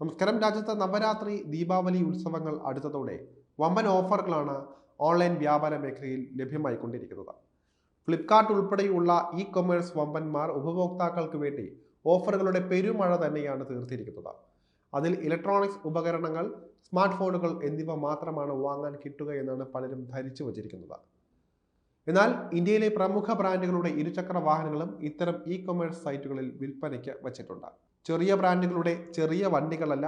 നമസ്കാരം. രാജ്യത്ത് നവരാത്രി ദീപാവലി ഉത്സവങ്ങൾ അടുത്തതോടെ വമ്പൻ ഓഫറുകളാണ് ഓൺലൈൻ വ്യാപാര മേഖലയിൽ ലഭ്യമായിക്കൊണ്ടിരിക്കുന്നത്. ഫ്ലിപ്കാർട്ട് ഉൾപ്പെടെയുള്ള ഇ കൊമേഴ്സ് വമ്പന്മാർ ഉപഭോക്താക്കൾക്ക് വേണ്ടി ഓഫറുകളുടെ പെരുമഴ തന്നെയാണ് തീർത്തിരിക്കുന്നത്. അതിൽ ഇലക്ട്രോണിക്സ് ഉപകരണങ്ങൾ സ്മാർട്ട് ഫോണുകൾ എന്നിവ മാത്രമാണ് വാങ്ങാൻ കിട്ടുക എന്നാണ് പലരും ധരിച്ചു വച്ചിരിക്കുന്നത്. എന്നാൽ ഇന്ത്യയിലെ പ്രമുഖ ബ്രാൻഡുകളുടെ ഇരുചക്ര വാഹനങ്ങളും ഇത്തരം ഇ കൊമേഴ്സ് സൈറ്റുകളിൽ വിൽപ്പനയ്ക്ക് വച്ചിട്ടുണ്ട്. ചെറിയ ബ്രാൻഡുകളുടെ ചെറിയ വണ്ടികളല്ല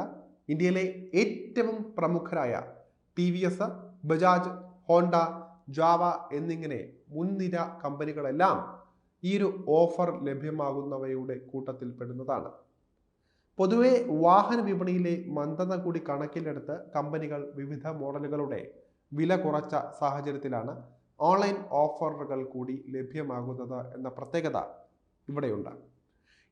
ഇന്ത്യയിലെ ഏറ്റവും പ്രമുഖരായ T V S Bajaj Honda Jawa എന്നിങ്ങനെ മുൻനിര കമ്പനികളെല്ലാം ഈ ഒരു ഓഫർ ലഭ്യമാകുന്നവയുടെ കൂട്ടത്തിൽ പെടുന്നതാണ്. പൊതുവെ വാഹന വിപണിയിലെ മന്ദത കൂടി കണക്കിലെടുത്ത് കമ്പനികൾ വിവിധ മോഡലുകളുടെ വില കുറച്ച സാഹചര്യത്തിലാണ് ഓൺലൈൻ ഓഫറുകൾ കൂടി ലഭ്യമാകുന്നത് എന്ന പ്രത്യേകത ഇവിടെയുണ്ട്.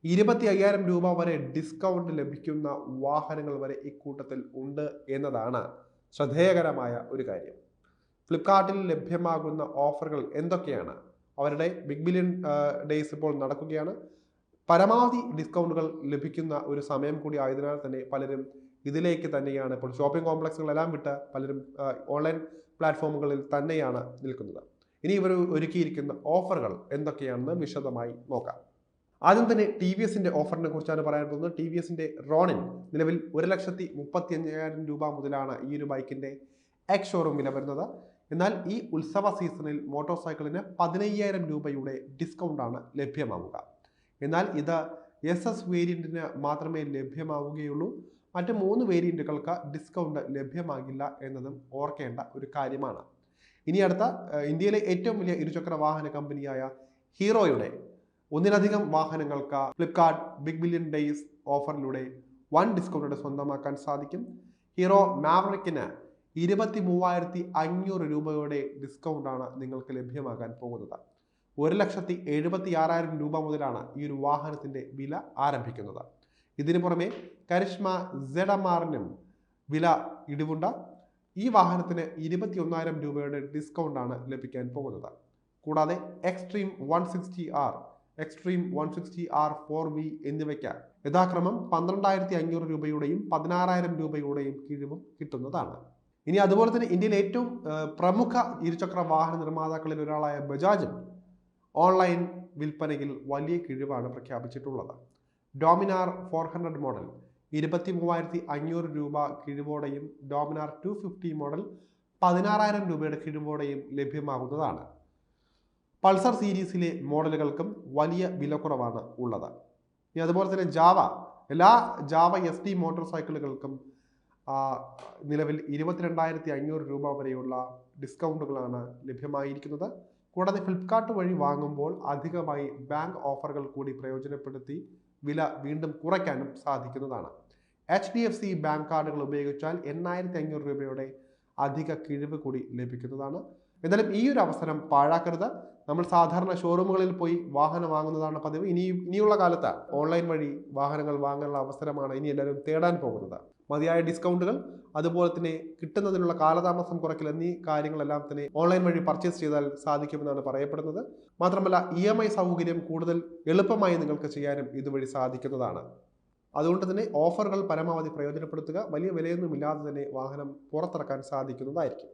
ഇരുപത്തി അയ്യായിരം രൂപ വരെ ഡിസ്കൗണ്ട് ലഭിക്കുന്ന വാഹനങ്ങൾ വരെ ഇക്കൂട്ടത്തിൽ ഉണ്ട് എന്നതാണ് ശ്രദ്ധേയകരമായ ഒരു കാര്യം. ഫ്ലിപ്കാർട്ടിൽ ലഭ്യമാകുന്ന ഓഫറുകൾ എന്തൊക്കെയാണ്? അവരുടെ ബിഗ് ബില്യൺ ഡേയ്സ് ഇപ്പോൾ നടക്കുകയാണ്. പരമാവധി ഡിസ്കൗണ്ടുകൾ ലഭിക്കുന്ന ഒരു സമയം കൂടി ആയതിനാൽ തന്നെ പലരും ഇതിലേക്ക് തന്നെയാണ് ഇപ്പോൾ ഷോപ്പിംഗ് കോംപ്ലക്സുകളെല്ലാം വിട്ട് പലരും ഓൺലൈൻ പ്ലാറ്റ്ഫോമുകളിൽ തന്നെയാണ് നിൽക്കുന്നത്. ഇനി ഇവർ ഒരുക്കിയിരിക്കുന്ന ഓഫറുകൾ എന്തൊക്കെയാണെന്ന് വിശദമായി നോക്കാം. ആദ്യം തന്നെ ടി വി എസിന്റെ ഓഫറിനെ കുറിച്ചാണ് പറയാൻ പോകുന്നത്. ടി വി എസിന്റെ റോണിൻ നിലവിൽ ഒരു ലക്ഷത്തി മുപ്പത്തി അഞ്ചായിരം രൂപ മുതലാണ് ഈ ഒരു ബൈക്കിന്റെ എക്സ് ഷോറൂം വില വരുന്നത്. എന്നാൽ ഈ ഉത്സവ സീസണിൽ മോട്ടോർ സൈക്കിളിന് പതിനയ്യായിരം രൂപയുടെ ഡിസ്കൗണ്ടാണ് ലഭ്യമാവുക. എന്നാൽ ഇത് എസ് എസ് വേരിയന്റിന് മാത്രമേ ലഭ്യമാവുകയുള്ളൂ. മറ്റ് മൂന്ന് വേരിയന്റുകൾക്ക് ഡിസ്കൗണ്ട് ലഭ്യമാകില്ല എന്നതും ഓർക്കേണ്ട ഒരു കാര്യമാണ്. ഇനി അടുത്ത ഇന്ത്യയിലെ ഏറ്റവും വലിയ ഇരുചക്ര വാഹന കമ്പനിയായ ഹീറോയുടെ ഒന്നിലധികം വാഹനങ്ങൾക്ക് ഫ്ലിപ്കാർട്ട് ബിഗ് ബില്യൺ ഡേയ്സ് ഓഫറിലൂടെ വൺ ഡിസ്കൗണ്ട് സ്വന്തമാക്കാൻ സാധിക്കും. ഹീറോ മാവറിക്കിന് ഇരുപത്തി മൂവായിരത്തി അഞ്ഞൂറ് രൂപയുടെ ഡിസ്കൗണ്ടാണ് നിങ്ങൾക്ക് ലഭ്യമാകാൻ പോകുന്നത്. ഒരു ലക്ഷത്തി എഴുപത്തി ആറായിരം രൂപ മുതലാണ് ഈ ഒരു വാഹനത്തിന്റെ വില ആരംഭിക്കുന്നത്. ഇതിനു പുറമെ കരിഷ്മ സെഡമാറിനും വില ഇടിവുണ്ട്. ഈ വാഹനത്തിന് ഇരുപത്തി ഒന്നായിരം രൂപയുടെ ഡിസ്കൗണ്ടാണ് ലഭിക്കാൻ പോകുന്നത്. കൂടാതെ Xtreme one sixty R Xtreme one sixty R four V എന്നിവയ്ക്ക് യഥാക്രമം പന്ത്രണ്ടായിരത്തി അഞ്ഞൂറ് രൂപയുടെയും പതിനാറായിരം രൂപയുടെയും കിഴിവും കിട്ടുന്നതാണ്. ഇനി അതുപോലെ തന്നെ ഇന്ത്യയിലെ ഏറ്റവും പ്രമുഖ ഇരുചക്ര വാഹന നിർമ്മാതാക്കളിൽ ഒരാളായ ബജാജും ഓൺലൈൻ വിൽപ്പനയിൽ വലിയ കിഴിവാണ് പ്രഖ്യാപിച്ചിട്ടുള്ളത്. ഡോമിനാർ ഫോർ ഹൺഡ്രഡ് മോഡൽ ഇരുപത്തി മൂവായിരത്തി അഞ്ഞൂറ് രൂപ കിഴിവോടെയും ഡോമിനാർ ടു ഫിഫ്റ്റി മോഡൽ പതിനാറായിരം രൂപയുടെ കിഴിവോടെയും ലഭ്യമാകുന്നതാണ്. പൾസർ സീരീസിലെ മോഡലുകൾക്കും വലിയ വിലക്കുറവാണ് ഉള്ളത്. ഇനി അതുപോലെ തന്നെ ജാവ. എല്ലാ ജാവ എസ് ടി മോട്ടോർ സൈക്കിളുകൾക്കും നിലവിൽ ഇരുപത്തിരണ്ടായിരത്തി അഞ്ഞൂറ് രൂപ വരെയുള്ള ഡിസ്കൗണ്ടുകളാണ് ലഭ്യമായിരിക്കുന്നത്. കൂടാതെ ഫ്ലിപ്കാർട്ട് വഴി വാങ്ങുമ്പോൾ അധികമായി ബാങ്ക് ഓഫറുകൾ കൂടി പ്രയോജനപ്പെടുത്തി വില വീണ്ടും കുറയ്ക്കാനും സാധിക്കുന്നതാണ്. H D F C bank കാർഡുകൾ ഉപയോഗിച്ചാൽ എണ്ണായിരത്തി അഞ്ഞൂറ് രൂപയുടെ അധിക കിഴിവ് കൂടി ലഭിക്കുന്നതാണ്. എന്നാലും ഈ ഒരു അവസരം പാഴാക്കരുത്. നമ്മൾ സാധാരണ ഷോറൂമുകളിൽ പോയി വാഹനം വാങ്ങുന്നതാണ് പതിവ്. ഇനി ഇനിയുള്ള കാലത്ത് ഓൺലൈൻ വഴി വാഹനങ്ങൾ വാങ്ങാനുള്ള അവസരമാണ് ഇനി എല്ലാവരും തേടാൻ പോകുന്നത്. മതിയായ ഡിസ്കൗണ്ടുകൾ അതുപോലെ തന്നെ കിട്ടുന്നതിനുള്ള കാലതാമസം കുറയ്ക്കൽ എന്നീ കാര്യങ്ങളെല്ലാം തന്നെ ഓൺലൈൻ വഴി പർച്ചേസ് ചെയ്താൽ സാധിക്കുമെന്നാണ് പറയപ്പെടുന്നത്. മാത്രമല്ല ഇ എം ഐ സൗകര്യം കൂടുതൽ എളുപ്പമായി നിങ്ങൾക്ക് ചെയ്യാനും ഇതുവഴി സാധിക്കുന്നതാണ്. അതുകൊണ്ട് തന്നെ ഓഫറുകൾ പരമാവധി പ്രയോജനപ്പെടുത്തുക. വലിയ വിലയൊന്നുമില്ലാതെ തന്നെ വാഹനം പുറത്തിറക്കാൻ സാധിക്കുന്നതായിരിക്കും.